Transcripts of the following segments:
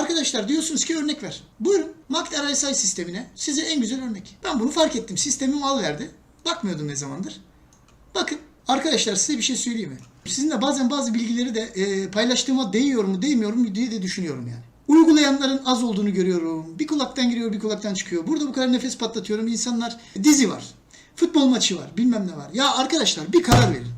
Arkadaşlar diyorsunuz ki örnek ver. Buyurun MACD RSI sistemine size en güzel örnek. Ben bunu fark ettim. Sistemim al verdi. Bakmıyordum ne zamandır. Bakın arkadaşlar size bir şey söyleyeyim mi? Sizinle bazen bazı bilgileri de e, paylaştığıma değiyor mu değmiyor mu diye de düşünüyorum yani. Uygulayanların az olduğunu görüyorum. Bir kulaktan giriyor bir kulaktan çıkıyor. Burada bu kadar nefes patlatıyorum. İnsanlar dizi var. Futbol maçı var. Bilmem ne var. Ya arkadaşlar bir karar verin.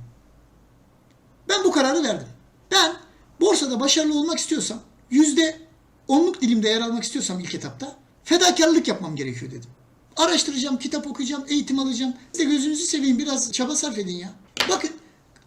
Ben bu kararı verdim. Ben borsada başarılı olmak istiyorsam yüzde onluk dilimde yer almak istiyorsam ilk etapta fedakarlık yapmam gerekiyor dedim. Araştıracağım, kitap okuyacağım, eğitim alacağım. Size gözünüzü seveyim biraz çaba sarf edin ya. Bakın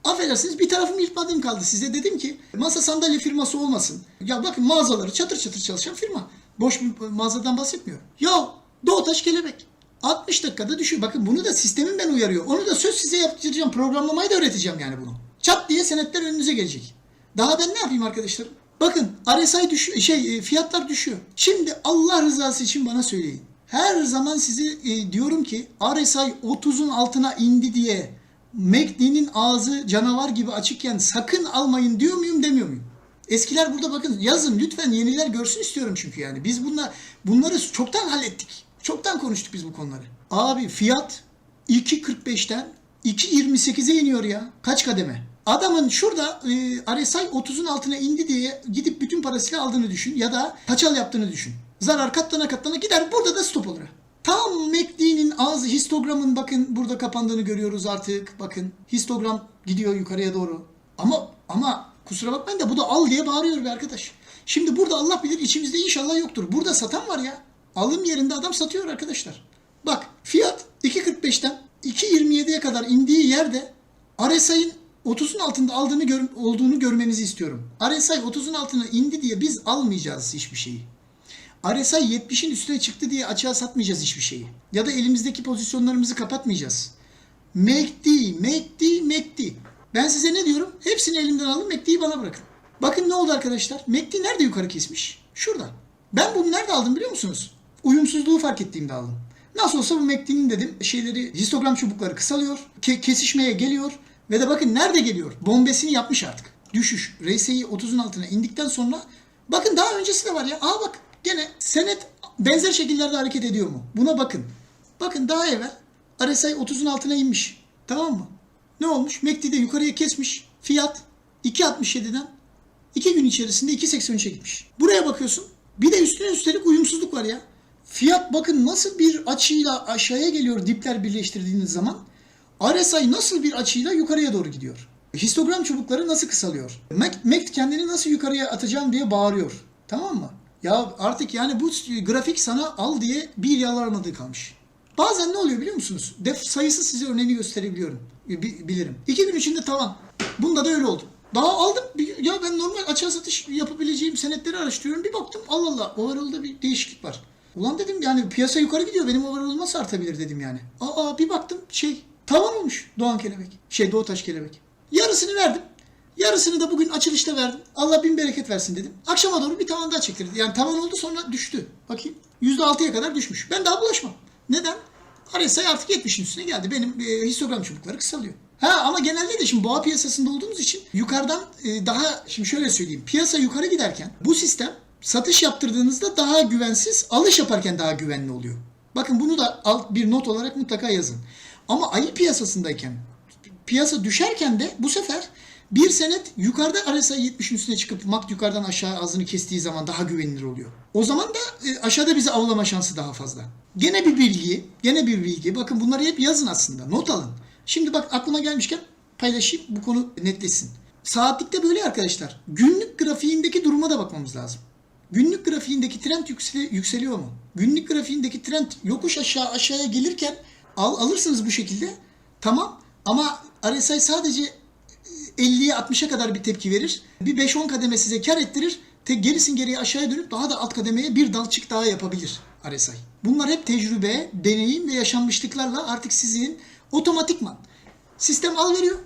affedersiniz bir tarafım yırtmadığım kaldı. Size dedim ki masa sandalye firması olmasın. Ya bakın mağazaları çatır çatır çalışan firma. Boş bir mağazadan bahsetmiyorum. Ya Doğutaş Kelebek. 60 dakikada düşüyor. Bakın bunu da sistemin ben uyarıyor. Onu da söz size yaptıracağım. Programlamayı da öğreteceğim yani bunu. Çat diye senetler önünüze gelecek. Daha ben ne yapayım arkadaşlar? Bakın RSI düşüyor, şey e, fiyatlar düşüyor. Şimdi Allah rızası için bana söyleyin. Her zaman size e, diyorum ki RSI 30'un altına indi diye MACD'nin ağzı canavar gibi açıkken sakın almayın diyor muyum demiyor muyum? Eskiler burada bakın yazın lütfen yeniler görsün istiyorum çünkü yani. Biz bunlar bunları çoktan hallettik. Çoktan konuştuk biz bu konuları. Abi fiyat 2.45'ten 2.28'e iniyor ya. Kaç kademe? Adamın şurada e, RSI 30'un altına indi diye gidip bütün parasıyla aldığını düşün ya da paçal yaptığını düşün. Zarar katlana katlana gider burada da stop olur. Tam MACD'nin ağzı histogramın bakın burada kapandığını görüyoruz artık. Bakın histogram gidiyor yukarıya doğru. Ama ama kusura bakmayın da bu da al diye bağırıyor bir arkadaş. Şimdi burada Allah bilir içimizde inşallah yoktur. Burada satan var ya. Alım yerinde adam satıyor arkadaşlar. Bak fiyat 2.45'ten 2.27'ye kadar indiği yerde RSI'nin 30'un altında aldığını gör, olduğunu görmenizi istiyorum. RSI 30'un altına indi diye biz almayacağız hiçbir şeyi. RSI 70'in üstüne çıktı diye açığa satmayacağız hiçbir şeyi. Ya da elimizdeki pozisyonlarımızı kapatmayacağız. MACD, MACD, MACD. Ben size ne diyorum? Hepsini elimden alın, MACD'yi bana bırakın. Bakın ne oldu arkadaşlar? MACD nerede yukarı kesmiş? Şurada. Ben bunu nerede aldım biliyor musunuz? Uyumsuzluğu fark ettiğimde aldım. Nasıl olsa bu MACD'nin dedim şeyleri histogram çubukları kısalıyor, ke- kesişmeye geliyor ve de bakın nerede geliyor? Bombesini yapmış artık. Düşüş. RSI 30'un altına indikten sonra bakın daha öncesi de var ya. Aa bak gene senet benzer şekillerde hareket ediyor mu? Buna bakın. Bakın daha evvel RSI 30'un altına inmiş. Tamam mı? Ne olmuş? MACD'de yukarıya kesmiş. Fiyat 2.67'den 2 gün içerisinde 2.83'e gitmiş. Buraya bakıyorsun. Bir de üstüne üstelik uyumsuzluk var ya. Fiyat bakın nasıl bir açıyla aşağıya geliyor dipler birleştirdiğiniz zaman. RSI nasıl bir açıyla yukarıya doğru gidiyor. Histogram çubukları nasıl kısalıyor. MAC, kendini nasıl yukarıya atacağım diye bağırıyor. Tamam mı? Ya artık yani bu grafik sana al diye bir yalanmadığı kalmış. Bazen ne oluyor biliyor musunuz? Def sayısı size örneğini gösterebiliyorum. Bi- bilirim. İki gün içinde tamam. Bunda da öyle oldu. Daha aldım. Ya ben normal açığa satış yapabileceğim senetleri araştırıyorum. Bir baktım Allah Allah overall'da bir değişiklik var. Ulan dedim yani piyasa yukarı gidiyor. Benim overall nasıl artabilir dedim yani. Aa bir baktım şey tavan olmuş Doğan Kelebek. Şey Doğutaş Kelebek. Yarısını verdim. Yarısını da bugün açılışta verdim. Allah bin bereket versin dedim. Akşama doğru bir tavan daha çektirdi. Yani tavan oldu sonra düştü. Bakayım. %6'ya kadar düşmüş. Ben daha bulaşmam. Neden? RSI artık 70'in üstüne geldi. Benim e, histogram çubukları kısalıyor. Ha ama genelde de şimdi boğa piyasasında olduğumuz için yukarıdan e, daha şimdi şöyle söyleyeyim. Piyasa yukarı giderken bu sistem satış yaptırdığınızda daha güvensiz, alış yaparken daha güvenli oluyor. Bakın bunu da alt bir not olarak mutlaka yazın. Ama ayı piyasasındayken piyasa düşerken de bu sefer bir senet yukarıda RSI 70'in üstüne çıkıp MACD yukarıdan aşağı ağzını kestiği zaman daha güvenilir oluyor. O zaman da e, aşağıda bizi avlama şansı daha fazla. Gene bir bilgi, gene bir bilgi. Bakın bunları hep yazın aslında. Not alın. Şimdi bak aklıma gelmişken paylaşayım bu konu netleşsin. Saatlikte böyle arkadaşlar. Günlük grafiğindeki duruma da bakmamız lazım. Günlük grafiğindeki trend yükseli- yükseliyor mu? Günlük grafiğindeki trend yokuş aşağı aşağıya gelirken al, alırsınız bu şekilde. Tamam ama RSI sadece 50'ye 60'a kadar bir tepki verir. Bir 5-10 kademe size kar ettirir. Tek gerisin geriye aşağıya dönüp daha da alt kademeye bir dalçık daha yapabilir RSI. Bunlar hep tecrübe, deneyim ve yaşanmışlıklarla artık sizin otomatikman sistem al veriyor.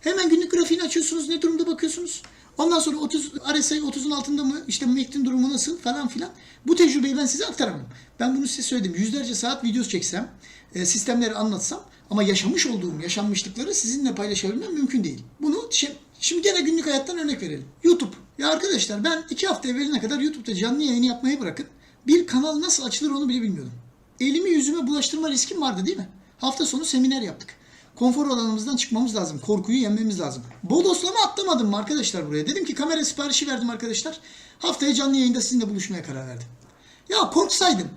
Hemen günlük grafiğini açıyorsunuz, ne durumda bakıyorsunuz. Ondan sonra 30 RSI 30'un altında mı? İşte MACD'in durumu nasıl falan filan. Bu tecrübeyi ben size aktaramam. Ben bunu size söyledim. Yüzlerce saat video çeksem, e, sistemleri anlatsam ama yaşamış olduğum yaşanmışlıkları sizinle paylaşabilmem mümkün değil. Bunu şi- şimdi gene günlük hayattan örnek verelim. YouTube. Ya arkadaşlar ben iki hafta evveline kadar YouTube'da canlı yayını yapmayı bırakın. Bir kanal nasıl açılır onu bile bilmiyordum. Elimi yüzüme bulaştırma riskim vardı değil mi? Hafta sonu seminer yaptık. Konfor alanımızdan çıkmamız lazım. Korkuyu yenmemiz lazım. Bodoslama atlamadım mı arkadaşlar buraya? Dedim ki kamera siparişi verdim arkadaşlar. Haftaya canlı yayında sizinle buluşmaya karar verdim. Ya korksaydım.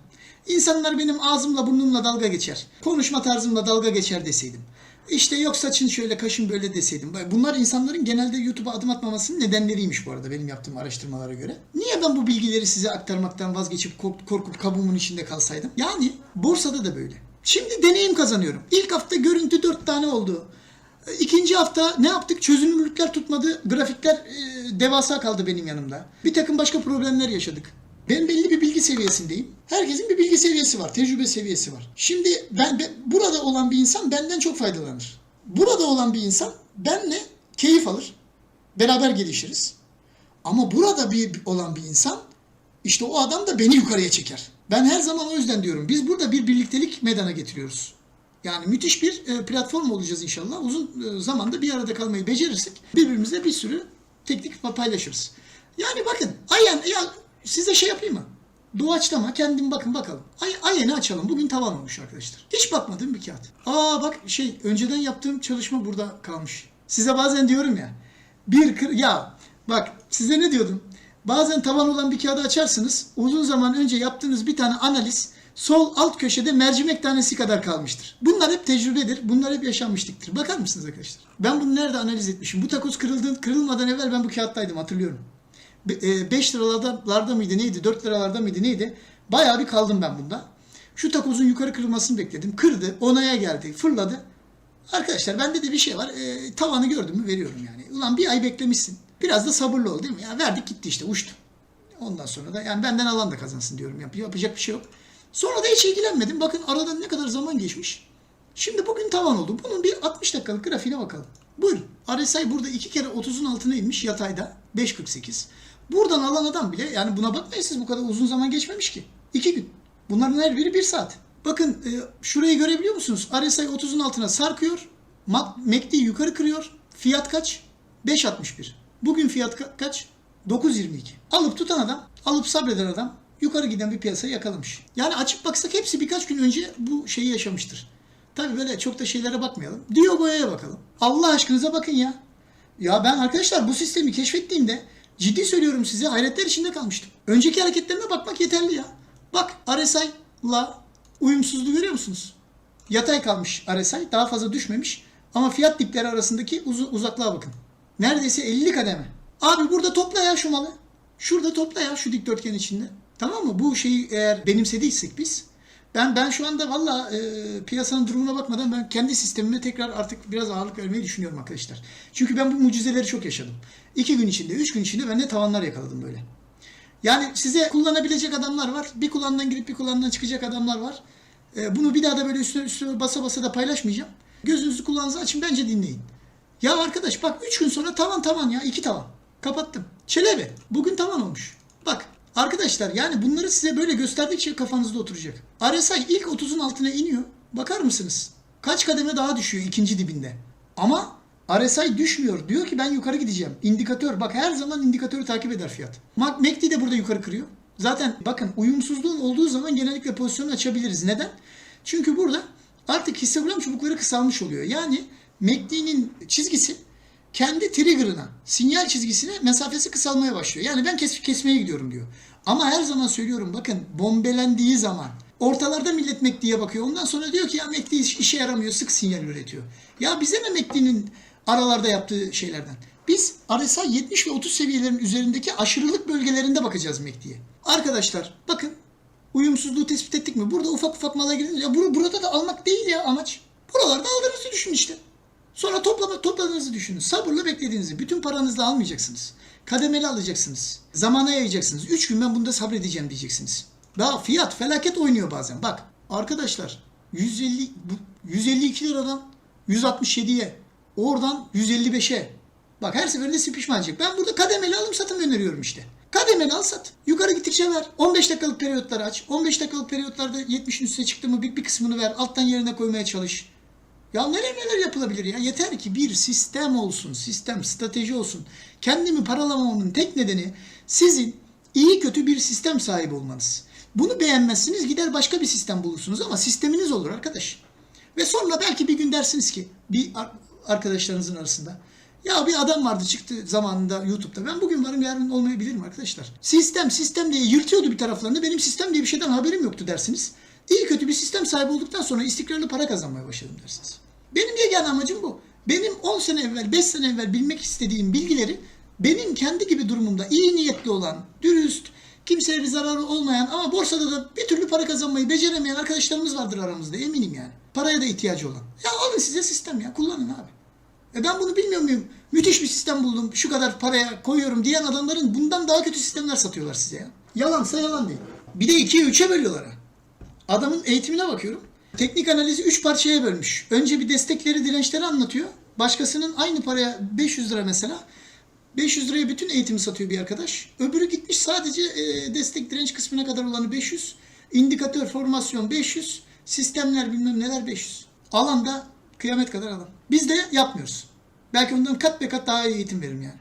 İnsanlar benim ağzımla burnumla dalga geçer. Konuşma tarzımla dalga geçer deseydim. İşte yok saçın şöyle kaşın böyle deseydim. Bunlar insanların genelde YouTube'a adım atmamasının nedenleriymiş bu arada benim yaptığım araştırmalara göre. Niye ben bu bilgileri size aktarmaktan vazgeçip kork- korkup kabuğumun içinde kalsaydım? Yani borsada da böyle. Şimdi deneyim kazanıyorum. İlk hafta görüntü 4 tane oldu. İkinci hafta ne yaptık? Çözünürlükler tutmadı. Grafikler e, devasa kaldı benim yanımda. Bir takım başka problemler yaşadık. Ben belli bir bilgi seviyesindeyim. Herkesin bir bilgi seviyesi var, tecrübe seviyesi var. Şimdi ben, ben- burada olan bir insan benden çok faydalanır. Burada olan bir insan benle keyif alır. Beraber gelişiriz. Ama burada bir olan bir insan işte o adam da beni yukarıya çeker. Ben her zaman o yüzden diyorum. Biz burada bir birliktelik meydana getiriyoruz. Yani müthiş bir e, platform olacağız inşallah. Uzun e, zamanda bir arada kalmayı becerirsek birbirimizle bir sürü teknik paylaşırız. Yani bakın Ayen ya size şey yapayım mı? Doğaçlama kendim bakın bakalım. Ay, Ayen'i açalım. Bugün tavan olmuş arkadaşlar. Hiç bakmadığım bir kağıt. Aa bak şey önceden yaptığım çalışma burada kalmış. Size bazen diyorum ya. Bir kır ya bak size ne diyordum? Bazen tavan olan bir kağıdı açarsınız. Uzun zaman önce yaptığınız bir tane analiz sol alt köşede mercimek tanesi kadar kalmıştır. Bunlar hep tecrübedir. Bunlar hep yaşanmışlıktır. Bakar mısınız arkadaşlar? Ben bunu nerede analiz etmişim? Bu takoz kırıldı, kırılmadan evvel ben bu kağıttaydım hatırlıyorum. 5 liralarda mıydı neydi 4 liralarda mıydı neydi bayağı bir kaldım ben bunda. Şu takozun yukarı kırılmasını bekledim. Kırdı onaya geldi fırladı. Arkadaşlar bende de bir şey var. E, tavanı gördüm mü veriyorum yani. Ulan bir ay beklemişsin. Biraz da sabırlı ol değil mi? Ya verdik gitti işte uçtu. Ondan sonra da yani benden alan da kazansın diyorum. Yap, yapacak bir şey yok. Sonra da hiç ilgilenmedim. Bakın aradan ne kadar zaman geçmiş. Şimdi bugün tavan oldu. Bunun bir 60 dakikalık grafiğine bakalım. Buyurun. RSI burada iki kere 30'un altına inmiş yatayda. 5.48. Buradan alan adam bile yani buna bakmayın siz bu kadar uzun zaman geçmemiş ki. 2 gün. Bunların her biri 1 saat. Bakın e, şurayı görebiliyor musunuz? RSI 30'un altına sarkıyor. MACD yukarı kırıyor. Fiyat kaç? 5.61. Bugün fiyat ka- kaç? 9.22. Alıp tutan adam, alıp sabreden adam yukarı giden bir piyasayı yakalamış. Yani açıp baksak hepsi birkaç gün önce bu şeyi yaşamıştır. Tabii böyle çok da şeylere bakmayalım. Diogo'ya bakalım. Allah aşkınıza bakın ya. Ya ben arkadaşlar bu sistemi keşfettiğimde ciddi söylüyorum size hayretler içinde kalmıştım. Önceki hareketlerine bakmak yeterli ya. Bak RSI'la uyumsuzluğu görüyor musunuz? Yatay kalmış RSI daha fazla düşmemiş ama fiyat dipleri arasındaki uz- uzaklığa bakın. Neredeyse 50 kademe. Abi burada topla ya şu malı. Şurada topla ya şu dikdörtgen içinde. Tamam mı? Bu şeyi eğer benimsediysek biz ben ben şu anda valla e, piyasanın durumuna bakmadan ben kendi sistemime tekrar artık biraz ağırlık vermeyi düşünüyorum arkadaşlar. Çünkü ben bu mucizeleri çok yaşadım. İki gün içinde, üç gün içinde ben de tavanlar yakaladım böyle. Yani size kullanabilecek adamlar var. Bir kulağından girip bir kulağından çıkacak adamlar var. E, bunu bir daha da böyle üstüne üstüne basa basa da paylaşmayacağım. Gözünüzü kulağınızı açın bence dinleyin. Ya arkadaş bak 3 gün sonra tavan tavan ya. iki tavan. Kapattım. Çelebi. Bugün tavan olmuş. Bak arkadaşlar yani bunları size böyle gösterdikçe kafanızda oturacak. RSI ilk 30'un altına iniyor. Bakar mısınız? Kaç kademe daha düşüyor ikinci dibinde. Ama RSI düşmüyor. Diyor ki ben yukarı gideceğim. İndikatör. Bak her zaman indikatörü takip eder fiyat. Mac- MACD de burada yukarı kırıyor. Zaten bakın uyumsuzluğun olduğu zaman genellikle pozisyonu açabiliriz. Neden? Çünkü burada artık histogram çubukları kısalmış oluyor. Yani MACD'nin çizgisi kendi trigger'ına, sinyal çizgisine mesafesi kısalmaya başlıyor. Yani ben kes kesmeye gidiyorum diyor. Ama her zaman söylüyorum bakın bombelendiği zaman ortalarda millet MACD'ye bakıyor. Ondan sonra diyor ki ya MACD iş- işe yaramıyor, sık sinyal üretiyor. Ya bize ne MACD'nin aralarda yaptığı şeylerden? Biz RSI 70 ve 30 seviyelerin üzerindeki aşırılık bölgelerinde bakacağız MACD'ye. Arkadaşlar bakın uyumsuzluğu tespit ettik mi? Burada ufak ufak mala girdiniz. Ya bur- burada da almak değil ya amaç. Buralarda aldığınızı düşün işte. Sonra toplama, topladığınızı düşünün. Sabırla beklediğinizi. Bütün paranızla almayacaksınız. Kademeli alacaksınız. Zamana yayacaksınız. 3 gün ben bunda sabredeceğim diyeceksiniz. Daha fiyat felaket oynuyor bazen. Bak arkadaşlar 150 bu- 152 liradan 167'ye oradan 155'e. Bak her seferinde sizi edecek. Ben burada kademeli alım satım öneriyorum işte. Kademeli al sat. Yukarı gittikçe ver. 15 dakikalık periyotları aç. 15 dakikalık periyotlarda 70'in üstüne çıktı mı bir, bir kısmını ver. Alttan yerine koymaya çalış. Ya neler neler yapılabilir ya. Yeter ki bir sistem olsun, sistem, strateji olsun. Kendimi paralamamamın tek nedeni sizin iyi kötü bir sistem sahibi olmanız. Bunu beğenmezsiniz gider başka bir sistem bulursunuz ama sisteminiz olur arkadaş. Ve sonra belki bir gün dersiniz ki bir ar- arkadaşlarınızın arasında ya bir adam vardı çıktı zamanında YouTube'da. Ben bugün varım yarın olmayabilirim arkadaşlar. Sistem sistem diye yırtıyordu bir taraflarını. Benim sistem diye bir şeyden haberim yoktu dersiniz. İyi kötü bir sistem sahibi olduktan sonra istikrarlı para kazanmaya başladım dersiniz. Benim yegane amacım bu. Benim 10 sene evvel, 5 sene evvel bilmek istediğim bilgileri benim kendi gibi durumumda iyi niyetli olan, dürüst, kimseye bir zararı olmayan ama borsada da bir türlü para kazanmayı beceremeyen arkadaşlarımız vardır aramızda eminim yani. Paraya da ihtiyacı olan. Ya alın size sistem ya kullanın abi. E ben bunu bilmiyor muyum? Müthiş bir sistem buldum. Şu kadar paraya koyuyorum diyen adamların bundan daha kötü sistemler satıyorlar size ya. Yalansa yalan değil. Bir de ikiye üçe bölüyorlar. Adamın eğitimine bakıyorum. Teknik analizi 3 parçaya bölmüş. Önce bir destekleri, dirençleri anlatıyor. Başkasının aynı paraya 500 lira mesela. 500 liraya bütün eğitimi satıyor bir arkadaş. Öbürü gitmiş sadece e, destek direnç kısmına kadar olanı 500. indikatör, formasyon 500. Sistemler bilmem neler 500. Alanda kıyamet kadar adam. Biz de yapmıyoruz. Belki ondan kat be kat daha iyi eğitim veririm yani.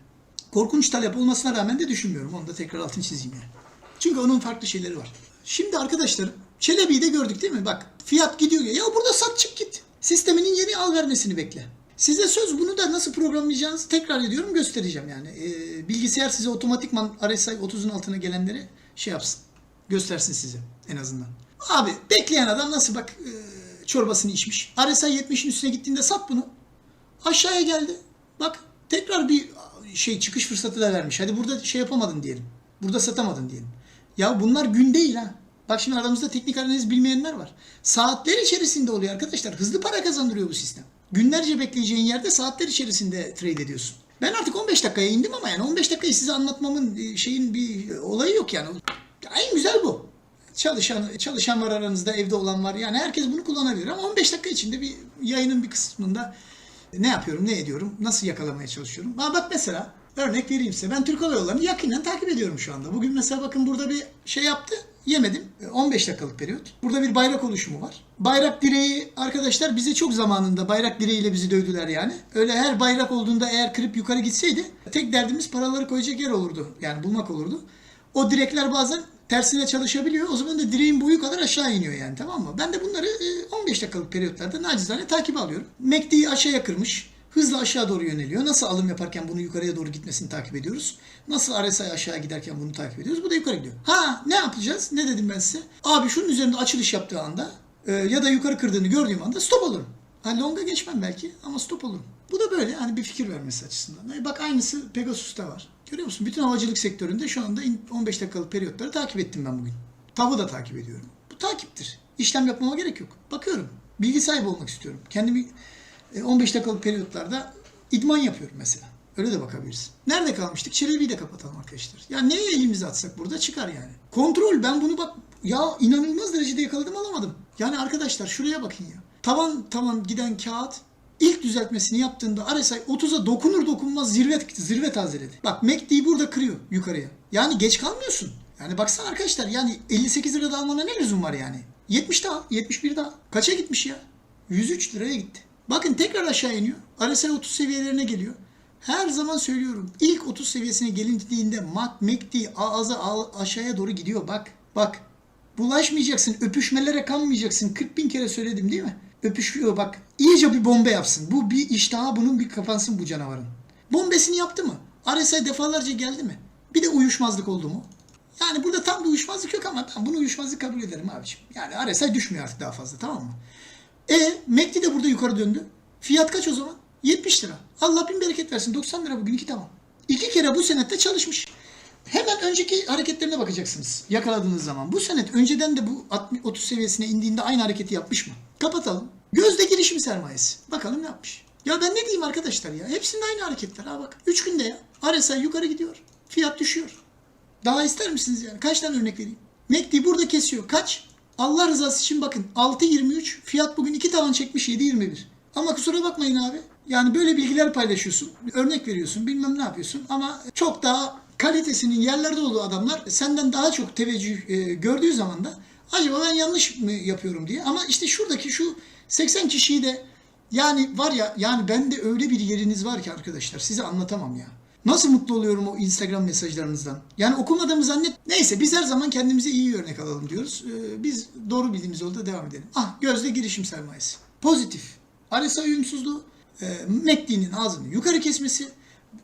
Korkunç talep olmasına rağmen de düşünmüyorum. Onu da tekrar altını çizeyim yani. Çünkü onun farklı şeyleri var. Şimdi arkadaşlar Çelebi'yi de gördük değil mi? Bak fiyat gidiyor. Ya burada sat çık git. Sisteminin yeni al vermesini bekle. Size söz bunu da nasıl programlayacağınızı tekrar ediyorum göstereceğim yani. Ee, bilgisayar size otomatikman RSI 30'un altına gelenleri şey yapsın. Göstersin size en azından. Abi bekleyen adam nasıl bak e, çorbasını içmiş. RSI 70'in üstüne gittiğinde sat bunu. Aşağıya geldi. Bak tekrar bir şey çıkış fırsatı da vermiş. Hadi burada şey yapamadın diyelim. Burada satamadın diyelim. Ya bunlar gün değil ha. Bak şimdi aramızda teknik analiz bilmeyenler var. Saatler içerisinde oluyor arkadaşlar. Hızlı para kazandırıyor bu sistem. Günlerce bekleyeceğin yerde saatler içerisinde trade ediyorsun. Ben artık 15 dakikaya indim ama yani 15 dakikayı size anlatmamın e, şeyin bir olayı yok yani. Ya En güzel bu. Çalışan çalışan var aranızda, evde olan var. Yani herkes bunu kullanabilir ama 15 dakika içinde bir yayının bir kısmında ne yapıyorum, ne ediyorum, nasıl yakalamaya çalışıyorum. Ha bak mesela örnek vereyim size. Ben Türk Hava Yolları'nı yakinen takip ediyorum şu anda. Bugün mesela bakın burada bir şey yaptı. Yemedim. E, 15 dakikalık periyot. Burada bir bayrak oluşumu var. Bayrak direği arkadaşlar bize çok zamanında bayrak direğiyle bizi dövdüler yani. Öyle her bayrak olduğunda eğer kırıp yukarı gitseydi tek derdimiz paraları koyacak yer olurdu. Yani bulmak olurdu. O direkler bazen tersine çalışabiliyor. O zaman da direğin boyu kadar aşağı iniyor yani tamam mı? Ben de bunları e, 15 dakikalık periyotlarda nacizane takip alıyorum. MACD'yi aşağıya kırmış. Hızla aşağı doğru yöneliyor. Nasıl alım yaparken bunu yukarıya doğru gitmesini takip ediyoruz. Nasıl RSI aşağı giderken bunu takip ediyoruz. Bu da yukarı gidiyor. Ha ne yapacağız? Ne dedim ben size? Abi şunun üzerinde açılış yaptığı anda e, ya da yukarı kırdığını gördüğüm anda stop olurum. Ha longa geçmem belki ama stop olurum. Bu da böyle hani bir fikir vermesi açısından. E, Bak aynısı Pegasus'ta var. Görüyor musun? Bütün havacılık sektöründe şu anda in- 15 dakikalık periyotları takip ettim ben bugün. Tavı da takip ediyorum. Bu takiptir. İşlem yapmama gerek yok. Bakıyorum. Bilgi sahibi olmak istiyorum. Kendimi 15 dakikalık periyotlarda idman yapıyorum mesela. Öyle de bakabiliriz. Nerede kalmıştık? Çelebi'yi de kapatalım arkadaşlar. Ya neye elimizi atsak burada çıkar yani. Kontrol ben bunu bak ya inanılmaz derecede yakaladım alamadım. Yani arkadaşlar şuraya bakın ya. Tavan tavan giden kağıt ilk düzeltmesini yaptığında RSI 30'a dokunur dokunmaz zirve zirve tazeledi. Bak MACD'yi burada kırıyor yukarıya. Yani geç kalmıyorsun. Yani baksana arkadaşlar yani 58 lirada almana ne lüzum var yani? 70 daha, 71 daha. Kaça gitmiş ya? 103 liraya gitti. Bakın tekrar aşağı iniyor. RSI 30 seviyelerine geliyor. Her zaman söylüyorum. İlk 30 seviyesine gelindiğinde MAC, MACD ağza aşağıya doğru gidiyor. Bak, bak. Bulaşmayacaksın, öpüşmelere kanmayacaksın. 40 bin kere söyledim değil mi? Öpüşüyor bak. İyice bir bombe yapsın. Bu bir iştaha bunun bir kapansın bu canavarın. Bombesini yaptı mı? RSI defalarca geldi mi? Bir de uyuşmazlık oldu mu? Yani burada tam bir uyuşmazlık yok ama ben bunu uyuşmazlık kabul ederim abiciğim. Yani RSI düşmüyor artık daha fazla tamam mı? E MACD de burada yukarı döndü. Fiyat kaç o zaman? 70 lira. Allah bin bereket versin. 90 lira bugün iki tamam. İki kere bu senette çalışmış. Hemen önceki hareketlerine bakacaksınız yakaladığınız zaman. Bu senet önceden de bu 60 30 seviyesine indiğinde aynı hareketi yapmış mı? Kapatalım. Gözde girişim sermayesi. Bakalım ne yapmış. Ya ben ne diyeyim arkadaşlar ya? Hepsinde aynı hareketler. Ha bak. 3 günde ya. RSI yukarı gidiyor. Fiyat düşüyor. Daha ister misiniz yani? Kaç tane örnek vereyim? MACD burada kesiyor. Kaç? Allah rızası için bakın. 6.23. Fiyat bugün 2 tavan çekmiş 7.21. Ama kusura bakmayın abi. Yani böyle bilgiler paylaşıyorsun. Örnek veriyorsun. Bilmem ne yapıyorsun. Ama çok daha kalitesinin yerlerde olduğu adamlar senden daha çok teveccüh e, gördüğü zaman da acaba ben yanlış mı yapıyorum diye. Ama işte şuradaki şu 80 kişiyi de Yani var ya yani bende öyle bir yeriniz var ki arkadaşlar size anlatamam ya. Nasıl mutlu oluyorum o Instagram mesajlarınızdan. Yani okumadığımı zannet. Neyse biz her zaman kendimize iyi örnek alalım diyoruz. Ee, biz doğru bildiğimiz yolda devam edelim. Ah Gözde girişim sermayesi. Pozitif. RSI uyumsuzluğu. E, ağzını yukarı kesmesi.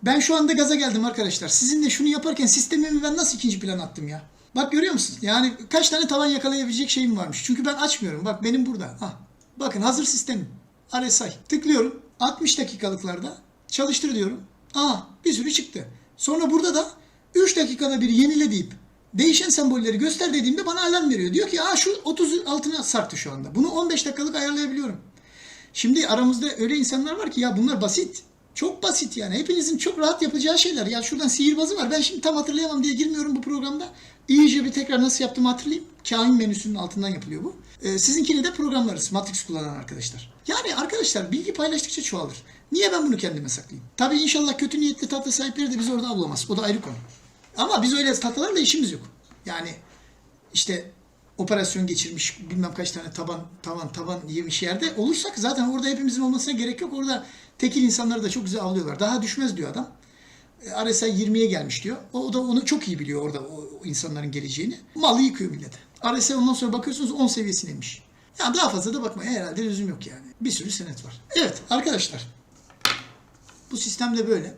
Ben şu anda gaza geldim arkadaşlar. Sizinle şunu yaparken sistemimi ben nasıl ikinci plan attım ya. Bak görüyor musun? Yani kaç tane tavan yakalayabilecek şeyim varmış. Çünkü ben açmıyorum. Bak benim burada. Ah. Bakın hazır sistemim. RSI. Tıklıyorum. 60 dakikalıklarda çalıştır diyorum. Aa bir sürü çıktı. Sonra burada da 3 dakikada bir yenile deyip değişen sembolleri göster dediğimde bana alarm veriyor. Diyor ki aa şu 30 altına sarktı şu anda. Bunu 15 dakikalık ayarlayabiliyorum. Şimdi aramızda öyle insanlar var ki ya bunlar basit. Çok basit yani. Hepinizin çok rahat yapacağı şeyler. Ya şuradan sihirbazı var. Ben şimdi tam hatırlayamam diye girmiyorum bu programda. İyice bir tekrar nasıl yaptığımı hatırlayayım. Kain menüsünün altından yapılıyor bu. Ee, sizinkini de programlarız. Matrix kullanan arkadaşlar. Yani arkadaşlar bilgi paylaştıkça çoğalır. Niye ben bunu kendime saklayayım? Tabii inşallah kötü niyetli tatlı sahipleri de bizi orada avlamaz. O da ayrı konu. Ama biz öyle tatlılarla işimiz yok. Yani işte operasyon geçirmiş bilmem kaç tane taban tavan tavan yemiş yerde olursak zaten orada hepimizin olmasına gerek yok. Orada tekil insanları da çok güzel avlıyorlar. Daha düşmez diyor adam. E, RSI 20'ye gelmiş diyor. O, da onu çok iyi biliyor orada o, insanların geleceğini. Malı yıkıyor millete. RSI ondan sonra bakıyorsunuz 10 seviyesine inmiş. Ya daha fazla da bakmaya herhalde lüzum yok yani. Bir sürü senet var. Evet arkadaşlar. Bu sistem de böyle.